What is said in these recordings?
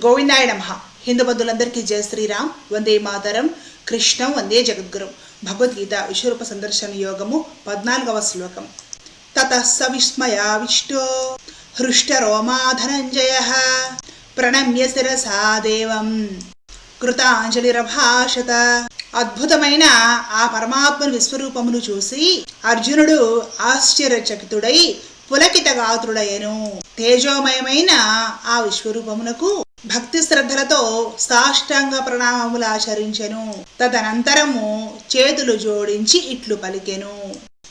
గోవిందాయ నమ హిందూ బంధువులందరికీ జయ శ్రీరామ్. వందే మాతరం. కృష్ణం వందే జగద్గురం. భగవద్గీత విశ్వరూప సందర్శన యోగము పద్నాలుగవ శ్లోకం. తత స హృష్ట హృష్టరోమాధనంజయ ప్రణమ్య శిరసా దేవం. కృతాంజలిరభాషత అద్భుతమైన ఆ పరమాత్మని విశ్వరూపమును చూసి అర్జునుడు ఆశ్చర్యచకితుడై పులకితగాత్రుడయ్యను. తేజోమయమైన ఆ విశ్వరూపమునకు భక్తి శ్రద్ధలతో సాష్టాంగ ప్రణామములు ఆచరించెను. తదనంతరము చేతులు జోడించి ఇట్లు పలికెను.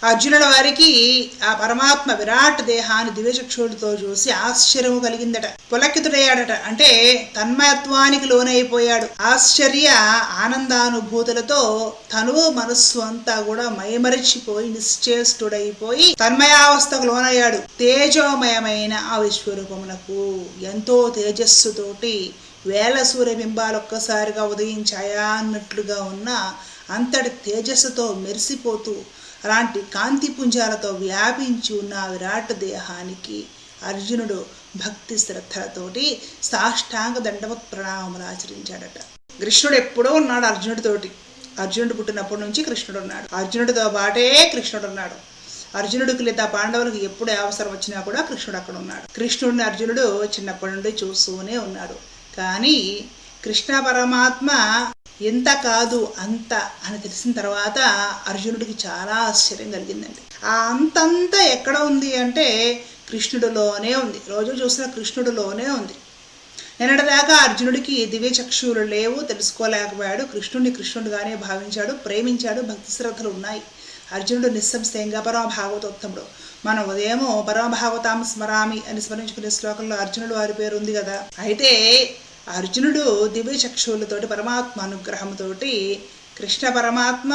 అర్జునుల వారికి ఆ పరమాత్మ విరాట్ దేహాన్ని దివ్యచక్షుడితో చూసి ఆశ్చర్యము కలిగిందట. పులకితుడయ్యాడట. అంటే తన్మయత్వానికి లోనైపోయాడు. ఆశ్చర్య ఆనందానుభూతులతో తను మనస్సు అంతా కూడా మైమరిచిపోయి నిశ్చేష్టుడైపోయి తన్మయావస్థకు లోనయ్యాడు. తేజోమయమైన ఆ విశ్వరూపమునకు ఎంతో తేజస్సుతోటి వేల సూర్యబింబాలు ఒక్కసారిగా ఉదయించాయా అన్నట్లుగా ఉన్న అంతటి తేజస్సుతో మెరిసిపోతూ అలాంటి కాంతి పుంజాలతో వ్యాపించి ఉన్న విరాట్ దేహానికి అర్జునుడు భక్తి శ్రద్ధలతోటి సాష్టాంగ దండవత్ ప్రణామములు ఆచరించాడట. కృష్ణుడు ఎప్పుడో ఉన్నాడు అర్జునుడితోటి అర్జునుడు పుట్టినప్పటి నుంచి కృష్ణుడు ఉన్నాడు. అర్జునుడితో పాటే కృష్ణుడు ఉన్నాడు. అర్జునుడికి లేదా పాండవులకు ఎప్పుడు అవసరం వచ్చినా కూడా కృష్ణుడు అక్కడ ఉన్నాడు. కృష్ణుడిని అర్జునుడు చిన్నప్పటి నుండి చూస్తూనే ఉన్నాడు. కానీ కృష్ణ పరమాత్మ ఎంత కాదు అంత అని తెలిసిన తర్వాత అర్జునుడికి చాలా ఆశ్చర్యం కలిగిందండి. ఆ అంతంతా ఎక్కడ ఉంది అంటే కృష్ణుడిలోనే ఉంది. రోజు చూసిన కృష్ణుడిలోనే ఉంది. నిన్నటిదాకా అర్జునుడికి దివ్య చక్షువులు లేవు తెలుసుకోలేకపోయాడు. కృష్ణుడిని కృష్ణుడిగానే భావించాడు ప్రేమించాడు భక్తి శ్రద్ధలు ఉన్నాయి. అర్జునుడు నిస్సంశయంగా పరమ భాగవతోత్తముడు మనం ఉదయము పరమ భాగవతాం స్మరామి అని స్మరించుకునే శ్లోకంలో అర్జునుడు వారి పేరు ఉంది కదా. అయితే అర్జునుడు దివ్య చక్షువులతోటి పరమాత్మ అనుగ్రహంతోటి కృష్ణ పరమాత్మ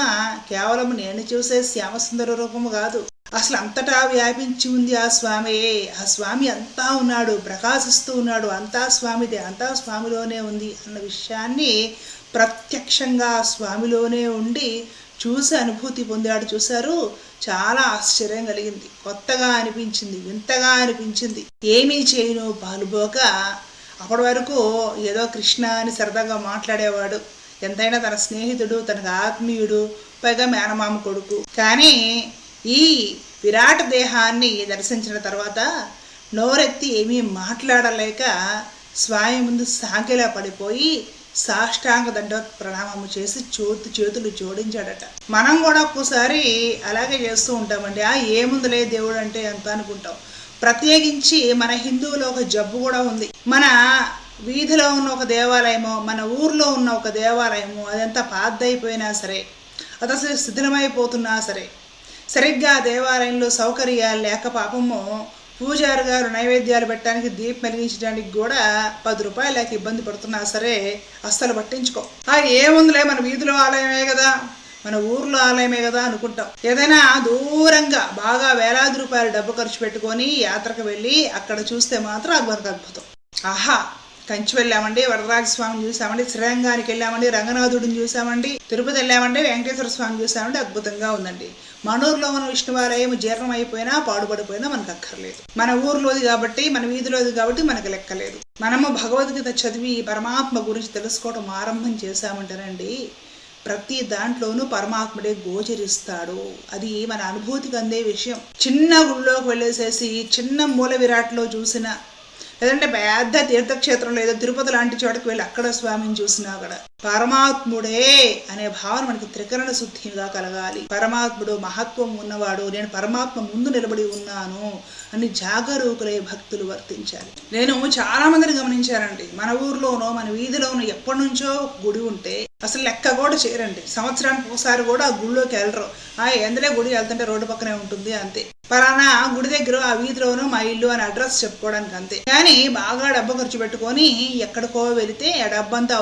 కేవలం నేను చూసే శ్యామసుందర రూపము కాదు. అసలు అంతటా వ్యాపించి ఉంది ఆ స్వామియే ఆ స్వామి అంతా ఉన్నాడు ప్రకాశిస్తూ ఉన్నాడు. అంతా స్వామిదే అంతా స్వామిలోనే ఉంది అన్న విషయాన్ని ప్రత్యక్షంగా ఆ స్వామిలోనే ఉండి చూసి అనుభూతి పొందాడు. చూశారు? చాలా ఆశ్చర్యం కలిగింది. కొత్తగా అనిపించింది వింతగా అనిపించింది. ఏమీ చేయను పాలుపోక అప్పటి వరకు ఏదో కృష్ణ అని సరదాగా మాట్లాడేవాడు. ఎంతైనా తన స్నేహితుడు తనకు ఆత్మీయుడు పైగా మేనమామ కొడుకు. కానీ ఈ విరాట్ దేహాన్ని దర్శించిన తర్వాత నోరెత్తి ఏమీ మాట్లాడలేక స్వామి ముందు సాగిలా పడిపోయి సాష్టాంగ దండ ప్రణామము చేసి చోతు చేతులు జోడించాడట. మనం కూడా ఒక్కోసారి అలాగే చేస్తూ ఉంటామండి. ఆ ఏముందిలే దేవుడు అంటే ఎంత అనుకుంటాం. ప్రత్యేకించి మన హిందువులో ఒక జబ్బు కూడా ఉంది. మన వీధిలో ఉన్న ఒక దేవాలయమో మన ఊర్లో ఉన్న ఒక దేవాలయము అదంతా పాద్దయిపోయినా సరే అది అసలు శిథిలమైపోతున్నా సరే సరిగ్గా దేవాలయంలో సౌకర్యాలు లేక పాపము పూజారి గారు నైవేద్యాలు పెట్టడానికి దీపం వెలిగించడానికి కూడా పది రూపాయలకి ఇబ్బంది పడుతున్నా సరే అస్సలు పట్టించుకో. ఆ ఏముందిలే మన వీధిలో ఆలయమే కదా. మన ఊర్లో ఆలయమే కదా అనుకుంటాం. ఏదైనా దూరంగా బాగా వేలాది రూపాయలు డబ్బు ఖర్చు పెట్టుకొని యాత్రకు వెళ్ళి అక్కడ చూస్తే మాత్రం అది మనకు అద్భుతం. ఆహా! కంచి వెళ్ళామండి వరదరాజ స్వామిని చూసామండి శ్రీరంగానికి వెళ్ళామండి రంగనాథుడిని చూసామండి తిరుపతి వెళ్ళామండి వెంకటేశ్వర స్వామిని చూసామండి. అద్భుతంగా ఉందండి. మన ఊర్లో మన విష్ణువాలయం జీర్ణం అయిపోయినా పాడుపడిపోయినా మనకు అక్కర్లేదు. మన ఊర్లోది కాబట్టి మన వీధిలోది కాబట్టి మనకు లెక్కలేదు మనము భగవద్గీత చదివి పరమాత్మ గురించి తెలుసుకోవడం ఆరంభం చేశామంటేనండి ప్రతి దాంట్లోనూ పరమాత్ముడే గోచరిస్తాడు. అది మన అనుభూతికి అందే విషయం. చిన్న గుళ్ళోకి వెళ్ళేసేసి చిన్న మూల విరాట్లో చూసిన లేదంటే పెద్ద తీర్థక్షేత్రంలో ఏదో తిరుపతి లాంటి చోటకి వెళ్ళి అక్కడ స్వామిని చూసినా కూడా పరమాత్ముడే అనే భావన మనకి త్రికరణ శుద్ధిగా కలగాలి. పరమాత్ముడు మహత్వం ఉన్నవాడు నేను పరమాత్మ ముందు నిలబడి ఉన్నాను అని జాగరూకులై భక్తులు వర్తించాలి. నేను చాలా మందిని గమనించానండి. మన ఊర్లోనో మన వీధిలోనో ఎప్పటి నుంచో గుడి ఉంటే అసలు లెక్క కూడా చేయరండి. సంవత్సరానికి ఒకసారి కూడా ఆ గుడిలోకి వెళ్ళరు. ఆ ఎందులో గుడి వెళ్తుంటే రోడ్డు పక్కనే ఉంటుంది అంతే. పలానా గుడి దగ్గర ఆ వీధిలోనూ మా ఇల్లు అని అడ్రస్ చెప్పుకోవడానికి అంతే. కానీ బాగా డబ్బు ఖర్చు పెట్టుకొని ఎక్కడికో వెళితే ఆ డబ్బంతా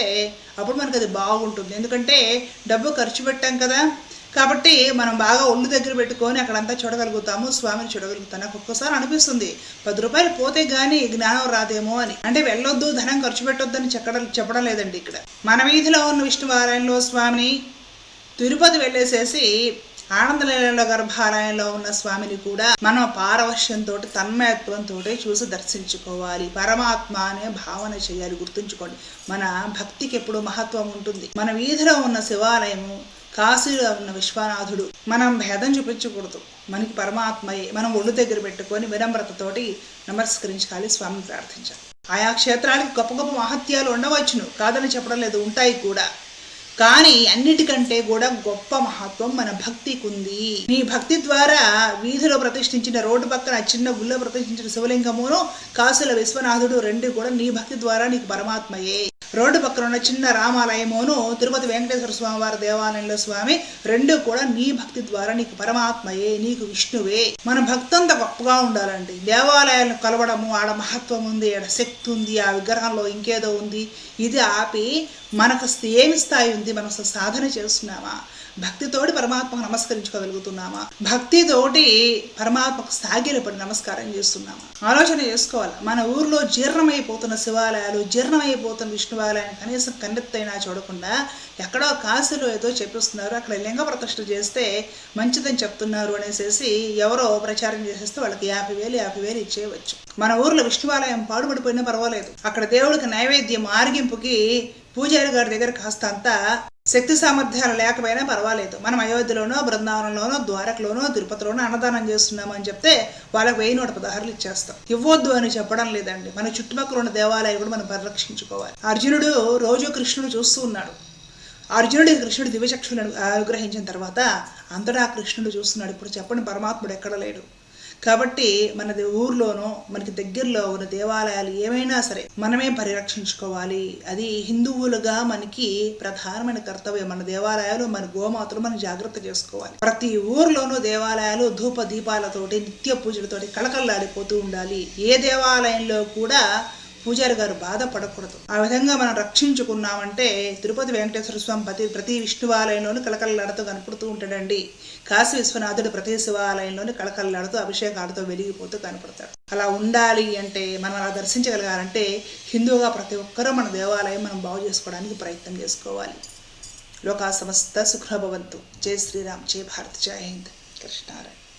వదిలించేసుకుంటే అప్పుడు మనకు అది బాగుంటుంది. ఎందుకంటే డబ్బు ఖర్చు పెట్టాం కదా. కాబట్టి మనం బాగా ఒళ్ళు దగ్గర పెట్టుకొని అక్కడంతా చూడగలుగుతాము స్వామిని చూడగలుగుతాం నాకు ఒక్కోసారి అనిపిస్తుంది పది రూపాయలు పోతే కానీ జ్ఞానం రాదేమో అని. అంటే వెళ్ళొద్దు ధనం ఖర్చు పెట్టొద్దని చెప్పడం చెప్పడం లేదండి ఇక్కడ. మన వీధిలో ఉన్న విష్ణువారాయణలో స్వామిని తిరుపతి వెళ్ళేసేసి ఆనందలీలలో గర్భాలయంలో ఉన్న స్వామిని కూడా మనం పారవశ్యంతో తన్మయత్వంతో చూసి దర్శించుకోవాలి. పరమాత్మ అనే భావన చేయాలి గుర్తుంచుకోండి. మన భక్తికి ఎప్పుడు మహత్వం ఉంటుంది. మన వీధిలో ఉన్న శివాలయము కాశీలో ఉన్న విశ్వనాథుడు మనం భేదం చూపించకూడదు. మనకి పరమాత్మయే. మనం ఒళ్ళు దగ్గర పెట్టుకొని వినమ్రతతోటి నమస్కరించాలి స్వామిని ప్రార్థించాలి. ఆయా క్షేత్రాలకి గొప్ప గొప్ప మహత్యాలు ఉండవచ్చును. కాదని చెప్పడం లేదు ఉంటాయి కూడా. కానీ అన్నిటికంటే కూడా గొప్ప మహత్వం మన భక్తికి ఉంది నీ భక్తి ద్వారా వీధిలో ప్రతిష్ఠించిన రోడ్డు పక్కన చిన్న గుళ్ళో ప్రతిష్ఠించిన శివలింగమును కాసుల విశ్వనాథుడు రెండు కూడా నీ భక్తి ద్వారా నీకు పరమాత్మయే. రోడ్డు పక్కన ఉన్న చిన్న రామాలయమును తిరుపతి వెంకటేశ్వర స్వామి వారి దేవాలయంలో స్వామి రెండు కూడా నీ భక్తి ద్వారా నీకు పరమాత్మయే నీకు విష్ణువే. మన భక్తంతా గొప్పగా ఉండాలండి. దేవాలయాలను కలవడము ఆడ మహత్వం ఉంది ఆడ శక్తి ఉంది ఆ విగ్రహంలో ఇంకేదో ఉంది ఇది ఆపి మనకు ఏమి స్థాయి ఉంది మనం సాధన చేస్తున్నామా? భక్తితోటి పరమాత్మకు నమస్కరించుకోగలుగుతున్నామా? భక్తితోటి పరమాత్మకు సాగిలపడి నమస్కారం చేస్తున్నామా? ఆలోచన చేసుకోవాలి? మన ఊర్లో జీర్ణమైపోతున్న శివాలయాలు జీర్ణమైపోతున్న విష్ణువాలయాన్ని కనీసం కన్నెత్తైనా చూడకుండా ఎక్కడో కాశీలో ఏదో చెప్పిస్తున్నారు. అక్కడ లింగ ప్రతిష్ఠ చేస్తే మంచిదని చెప్తున్నారు అనేసి ఎవరో ప్రచారం చేసేస్తే వాళ్ళకి యాభై వేలు యాభై వేలు ఇచ్చేయవచ్చు. మన ఊర్లో విష్ణువాలయం పాడుపడిపోయినా పర్వాలేదు. అక్కడ దేవుడికి నైవేద్యం ఆరగింపుకి పూజారి గారి దగ్గర కాస్త అంతా శక్తి సామర్థ్యాలు లేకపోయినా పర్వాలేదు. మనం అయోధ్యలోనో బృందావనంలోనో ద్వారకలోనో తిరుపతిలోనో అన్నదానం చేస్తున్నామని చెప్తే వాళ్ళకి వెయ్యి నూట పదహారులు ఇచ్చేస్తాం. ఇవ్వద్దు అని చెప్పడం లేదండి. మన చుట్టుపక్కల ఉన్న దేవాలయాలు కూడా మనం పరిరక్షించుకోవాలి. అర్జునుడు రోజు కృష్ణుడు చూస్తూ ఉన్నాడు. అర్జునుడి కృష్ణుడు దివ్యచక్షులను అనుగ్రహించిన తర్వాత అంతటా కృష్ణుడు చూస్తున్నాడు. ఇప్పుడు చెప్పండి పరమాత్ముడు ఎక్కడ లేడు? కాబట్టి మన ఊర్లోనో మనకి దగ్గరలో ఉన్న దేవాలయాలు ఏమైనా సరే మనమే పరిరక్షించుకోవాలి. అది హిందువులుగా మనకి ప్రధానమైన కర్తవ్యం. మన దేవాలయాలు మన గోమాతలు మనం జాగ్రత్త చేసుకోవాలి. ప్రతి ఊర్లోనూ దేవాలయాలు ధూప దీపాలతోటి నిత్య పూజలతోటి కళకళలాడిపోతూ ఉండాలి. ఏ దేవాలయంలో కూడా పూజారి గారు బాధపడకూడదు. ఆ విధంగా మనం రక్షించుకున్నామంటే తిరుపతి వెంకటేశ్వర స్వామి ప్రతి ప్రతి విష్ణువాలయంలోనూ కళకళలాడుతూ కనపడుతూ ఉంటాడండి. కాశీ విశ్వనాథుడు ప్రతి శివాలయంలోని కళకళలాడుతూ అభిషేకాలతో వెలిగిపోతూ కనపడతాడు. అలా ఉండాలి అంటే మనం అలా దర్శించగలగాలంటే హిందువుగా ప్రతి ఒక్కరూ మన దేవాలయం మనం బాగు చేసుకోవడానికి ప్రయత్నం చేసుకోవాలి. లోకా సమస్త సుఖభవంతు జై శ్రీరామ్. జై భారత్. జై హింద్. కృష్ణారాయణ